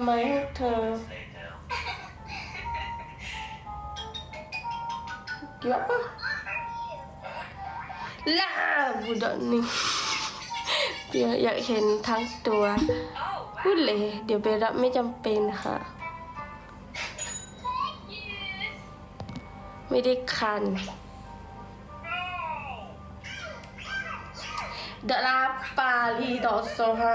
ทำไมให้เธอเกี่ยวปะลาบุดอนนี่เปียอยากเห็นทั้งตัวพูดเลย เดี๋ยวไปรับไม่จำเป็นค่ะ ไม่ได้คันเดลาปาลีดอโซฮะ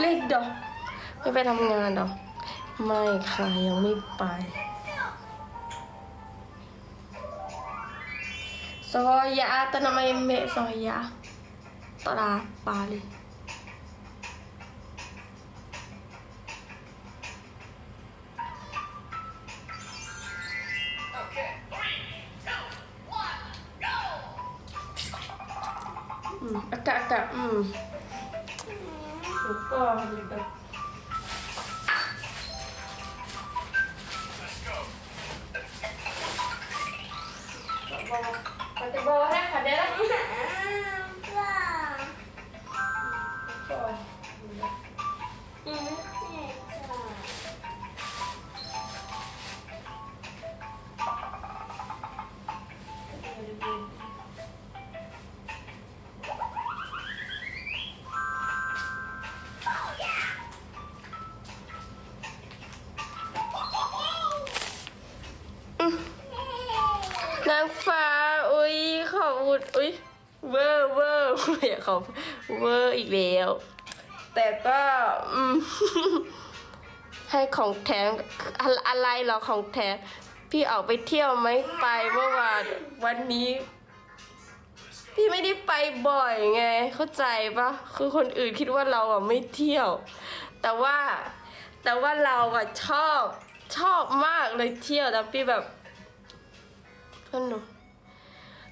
เล็กดอกไม่ไปทำงานดอก ไม่ค่ะ ยังไม่ไป ซอยยาตะนามัยเมซอยยาตลาดปาลี 조카 하니까 างฟ้า อุ้ยขอบคุณอุ้ยเวอร์เวอร์อย่าขอบเวอร์อีกแล้ว แต่ก็ให้ของแถมอะไรเหรอของแถมพี่ออกไปเที่ยวไหมไปเมื่อวานวันนี้ พี่ไม่ได้ไปบ่อยไง เข้าใจปะคือคนอื่นคิดว่าเราอะไม่เที่ยว แต่ว่าแต่ว่าเราอะชอบชอบมากเลยเที่ยวแล้วพี่แบบ เพื่อนหนู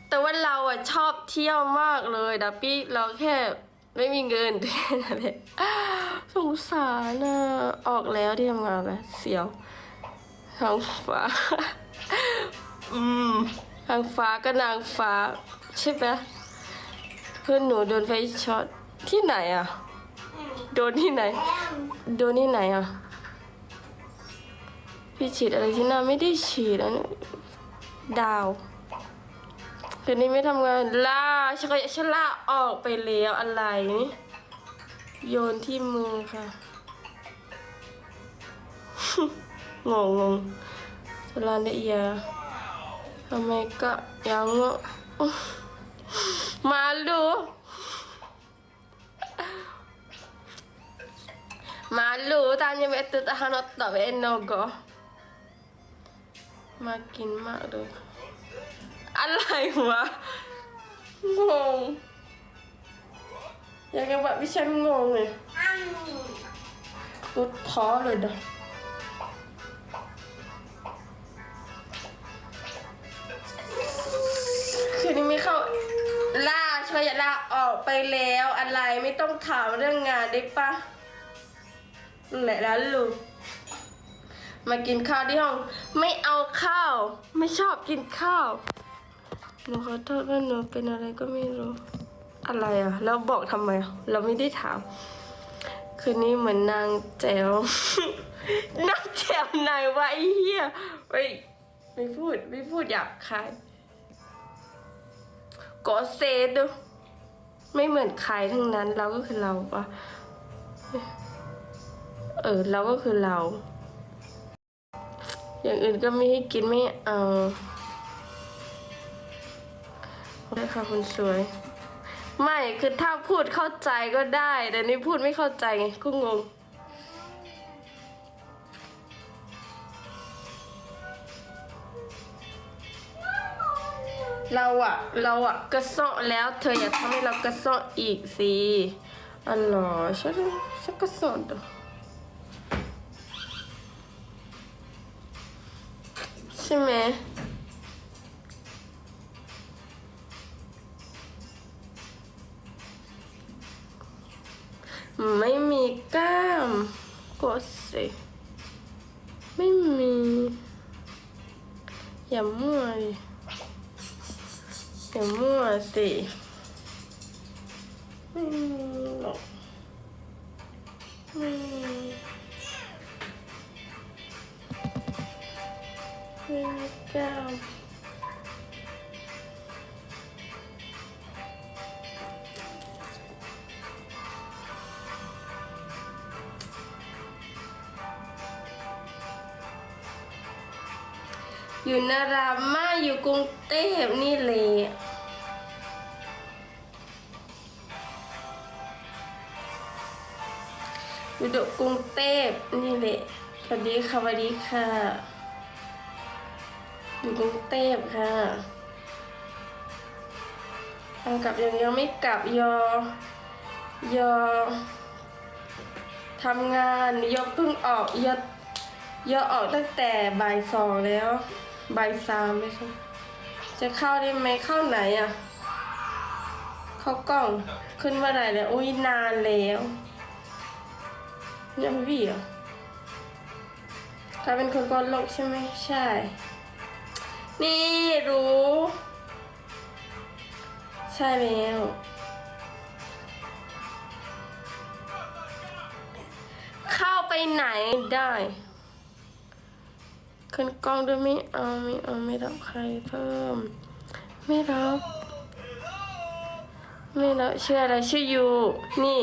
แต่ว่าเราอะชอบเที่ยวมากเลยดับปี้เราแค่ไม่มีเงินแค่นั้นเองสงสารนะออกแล้วที่ทำงานแล้วเสียวทางฟ้า อืมทางฟ้าก็นางฟ้า ใช่ไหมเพื่อนหนูโดนไฟช็อตที่ไหนอะโดนที่ไหน โดนที่ไหนอะพี่ฉีดอะไรที่หน้าไม่ได้ฉีดอัน ดาว คืนนี้ไม่ทำงานล่าฉันก็ฉันล่าออกไปแล้วอะไรนี่โยนที่มือค่ะ งงงงสลานเดียทำไมก็ยังมาลูมาลู tanya betul tak hanot tak be nogo มากินมากเลย อะไรวะ งง อยางกับแบบวิฉันงงเลยตุ๊ดท้อเลยด้อคืนนี้ไม่เข้า ล่าช่วยอย่าล่าออกไปแล้วอะไรไม่ต้องถามเรื่องงานได้ปะนั่นแหละแล้วลูก มากินข้าวที่ห้อง ไม่เอาข้าว ไม่ชอบกินข้าว หนูขอโทษว่าหนูเป็นอะไรก็ไม่รู้ อะไรอะ แล้วบอกทำไม เราไม่ได้ถาม คืนนี้เหมือนนางแจวนางแจวนวะไอ้เหี้ยเฮ้ไม่พูดไม่พูดหยาบคายกอเซดูไม่เหมือนใครทั้งนั้นเราก็คือเราปะเออเราก็คือเรา อย่างอื่นก็ไม่ให้กินไม่เอาได้ค่ะคุณสวย ไม่คือถ้าพูดเข้าใจก็ได้ แต่นี่พูดไม่เข้าใจไงก็งงเราอะเราอะกระเซาะแล้วเธออย่าทำให้เรากระเซาะอีกสิอ๋อเหรอฉันฉันกระเซาะเด้อ ใช่ไหมไม่มีกล้ามกดสิไม่มี อย่ามั่วดิอย่ามั่วสิไม่มีหรอกอืมห นึ่เก้าอยู่นารามาอยู่กรุงเทพนี่เลยอยู่กรุงเทพนี่แหละสวัสดีค่ะสวัสดีค่ะ อยู่กรุงเทพค่ะทางกลับยังยังไม่กลับยอยอทำงานยอเพิ่งออกยอยอออกตั้งแต่บ่ายสองแล้วบ่ายสามไม่ใช่จะเข้าได้ไหมเข้าไหนอะ เข้ากล้องขึ้นว่าไหนแล้วอุ้ยนานแล้วยังพี่เหรอถ้าเป็นคนกอนโลกใช่ไหมใช่ นี่รู้ ใช่แล้วเข้าไปไหนได้ ขึ้นกล้องด้วยไม่เอาไม่เอาไม่รับใครเพิ่ม ไม่รับ ไม่รับชื่ออะไรชื่อยูนี่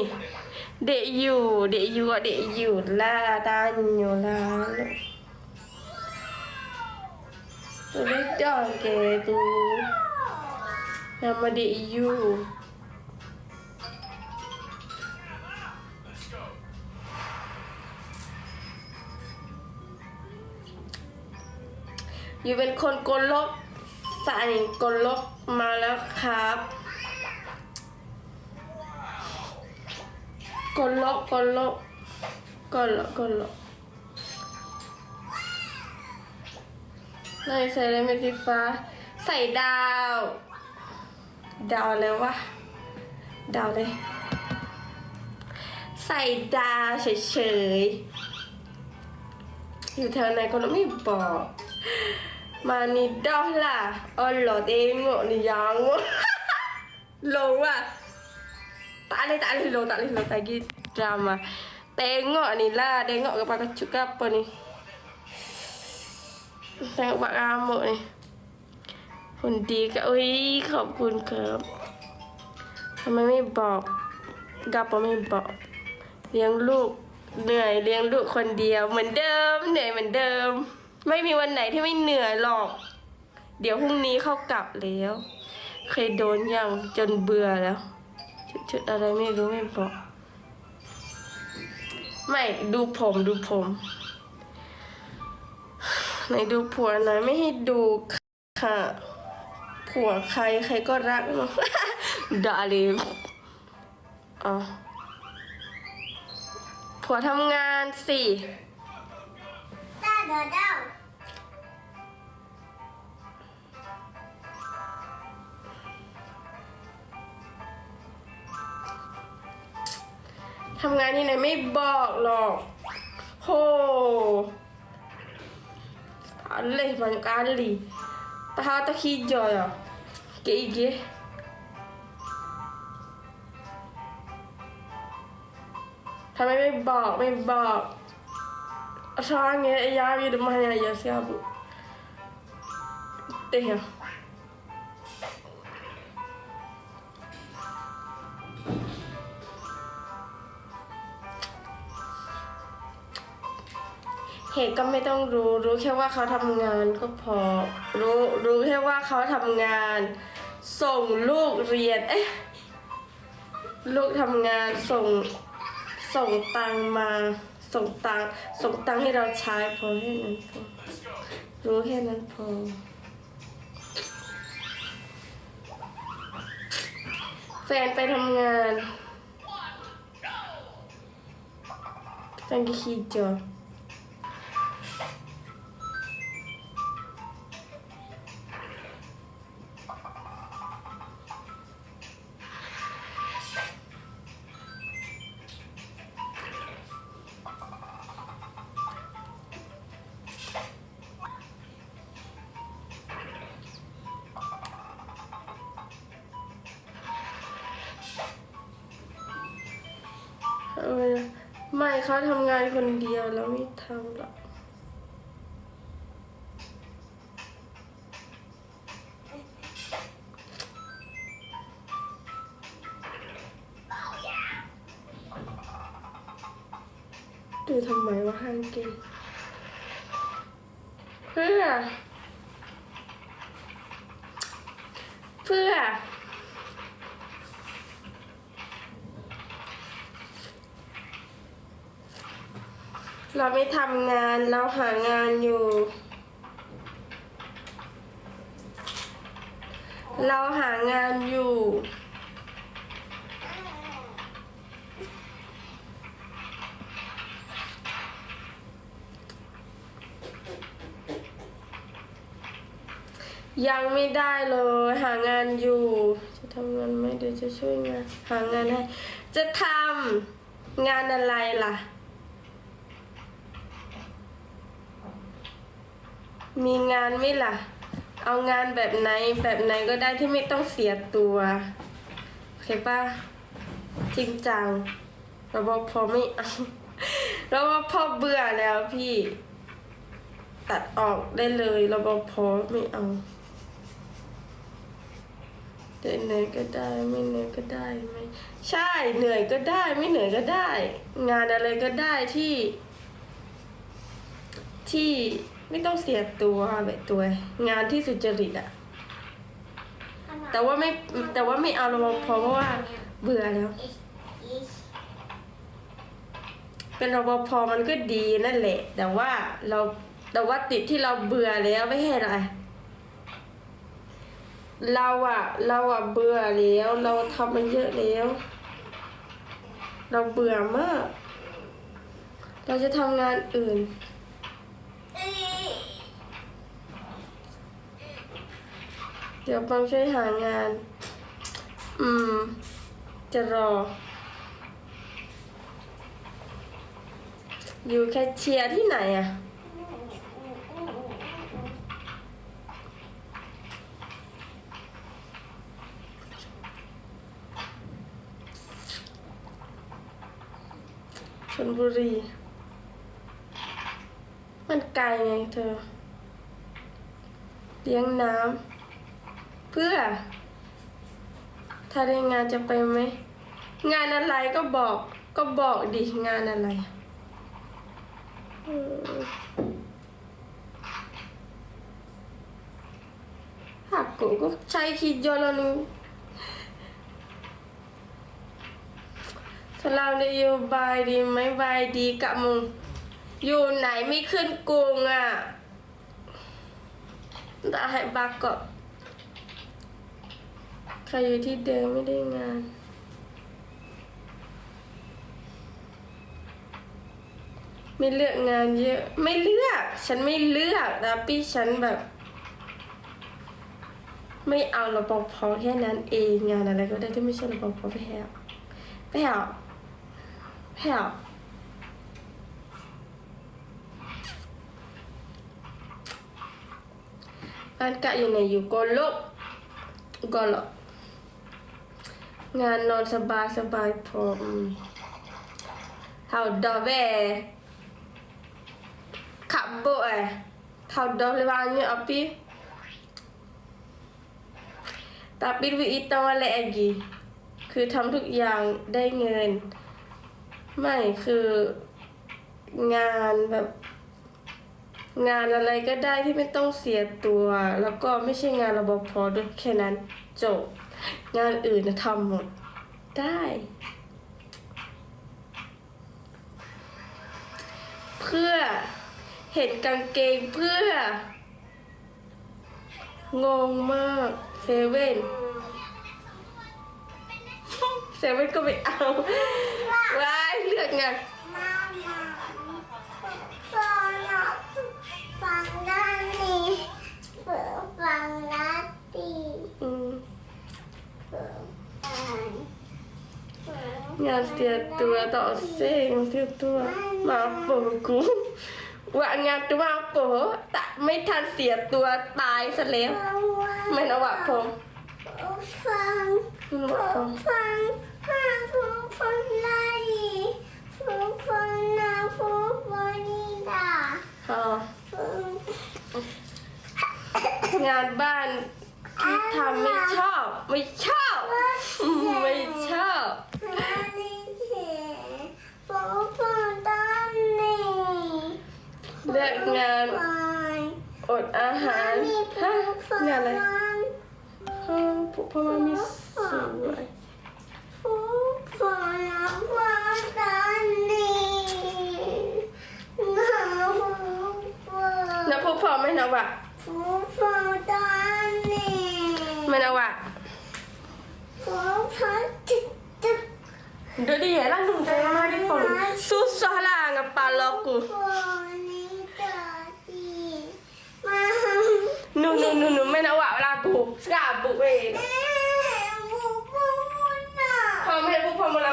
เดะอยู่เดะอยู่อะเดะอยู่ลาตาอยู่ลา ตัวเล็กจองแกตูนามาเดะอยู่อยู่เป็นคนกลลบสายกลลบมาแล้วครับกดลบกดลบกดลบกดล เลยใส่เลยเมทิฟ้า ใส่ดาว ดาวแล้ววะดาวเลย ใส่ดาวเฉยๆ อยู่แถวไหนก็ไม่บอก มานี่ดอวล่ะอ๋อหลอดเองงอนี่ยังโลว่ะตาเลยตาเลยโลงตาเลยโลงตากิดราม่าเตงงอนี่ล่ะเตงงอกับปากกระจุกับปนี่ pakai cuka apa ni tengok buat rambut ni หุ่นดีก็อุ้ยขอบคุณครับทำไมไม่บอกกับไม่บอก เลี้ยงลูกเหนื่อยเลี้ยงลูกคนเดียวเหมือนเดิม เหนื่อยเหมือนเดิม ไม่มีวันไหนที่ไม่เหนื่อยหรอก เดี๋ยวพรุ่งนี้เข้ากลับแล้ว เคยโดนยังจนเบื่อแล้วชุดอะไรไม่รู้ไม่บอก ไม่ดูผมดูผม ไหนดูผัวหน่อยไม่ให้ดูค่ะ ผัวใครใครก็รักด่าเลยอ๋อผัวทำงานสิตาเดาเดาทำงานที่ไหนไม่บอกหรอก โห aneh banyak kali tahu tak hijau ya kayak gini Kami may bak, may bak. Asahan nga, ayaw yun mga yaya siya po. Tiyo. เหตุก็ไม่ต้องรู้ รู้แค่ว่าเขาทำงานก็พอ รู้รู้แค่ว่าเขาทำงาน ส่งลูกเรียน เอ๊ะ ลูกทำงานส่งส่งตังมา ส่งตังส่งตังให้เราใช้พอแค่นั้นพอรู้แค่นั้นพอแฟนไปทำงานแฟน เออไมเขาทำงานคนเดียวแล้วไม่ทำหรอกดูทำไมว่าห้างเก่งเพื่อ เพื่อ เราไม่ทำงานเราหางานอยู่ เราหางานอยู่ ยังไม่ได้เลย หางานอยู่ จะทำงานไหมเดี๋ยวจะช่วยงาน หางานให้ จะทำงานอะไรล่ะ มีงานไหมล่ะ เอางานแบบไหนแบบไหนก็ได้ที่ไม่ต้องเสียตัวโอเคป่ะจริงจังรบพอไม่เอาราบพอเบื่อแล้วพี่ ตัดออกได้เลยราบพอไม่เอาเดี๋ยวเหนื่อยก็ได้ไม่เหนื่อยก็ได้ไม่ใช่เหนื่อยก็ได้ไม่เหนื่อยก็ได้ งานอะไรก็ได้ที่ ที่ ไม่ต้องเสียตัวแบบตัว งานที่สุจริตอะแต่ว่าไม่แต่ว่าไม่เอารปภเพราะว่าเบื่อแล้ว เป็นรปภมันก็ดีนั่นแหละ แต่ว่าเราแต่ว่าติดที่เราเบื่อแล้วไม่ใช่อะไรเราอะเราอะเบื่อแล้วเราทำมาเยอะแล้ว เราเบื่อมาก เราจะทำงานอื่น เดี๋ยวปังช่วยหางาน อืม จะรอ อยู่แคชเชียร์ที่ไหนอะชนบุรี มันไกลไงเธอ เลี้ยงน้ำ เพื่อถ้าได้งานจะไปไหม งานอะไรก็บอกก็บอกดิงานอะไรหักกูก็ใช้คิดเยอะแล้วนึงสลามได้อยู่บายดีไหมบายดีกะมึง อยู่ไหนไม่ขึ้นกรุงอะได้ให้บักก็ รอยู่ที่เดิมไม่ได้งาน ไม่เลือกงานเยอะ ไม่เลือก ฉันไม่เลือกนะพี่ฉันแบบ ไม่เอาระบบพอแค่นั้นเองงานอะไรก็ได้ที่ไม่ใช่ระบบพอไปแหวไปแหวไปแหวบ้านกะอยู่ไหนอยู่กโลกกโลก งานนอนสบายสบายพออืมเท่าดอแวขับโบเอเท่าดอเลวางเนี่ยอปี tapi duit kita balik lagi คือทำทุกอย่างได้เงิน ไม่คืองานแบบ งานอะไรก็ได้ที่ไม่ต้องเสียตัว แล้วก็ไม่ใช่งานระบบพอด้วยแค่นั้นจบ งานอื่นนะทำหมดได้ เพื่อ เห็นกางเกงเพื่อ งงมากเซเว่นเซเว่นก็ไม่เอาว้ายเลือกงาน nyatua tak sing nyatua mampuku ว่างานตัวโปตะไม่ทันเสียตัวตายซะแล้วไม่นะวะผมฟังผมฟังห้าผู้คนไล่ผู้คนนาผู้คนนี่ด่างานบ้านที่ทำไม่ชอบ ไม่ชอบ ไม่ชอบ งานไปอดอาหารมีฮะปูงานอะไรฟันพ่อพ่อมามีสวยปูปูน้ำฟันต้นนี้น้ำปูปูนะพูพอไหมนะวะปูปูต้นนี้ไม่นะวะปูปูจิ๊ดจิ๊ดเดี๋ยวดิเห็นแล้วหนุ่มใจมากที่คนสู้ซาลากับปลาล็อกกู ปูนี้ตัวดีมา หนูห นูหนูหนูไม่นะวะเวลา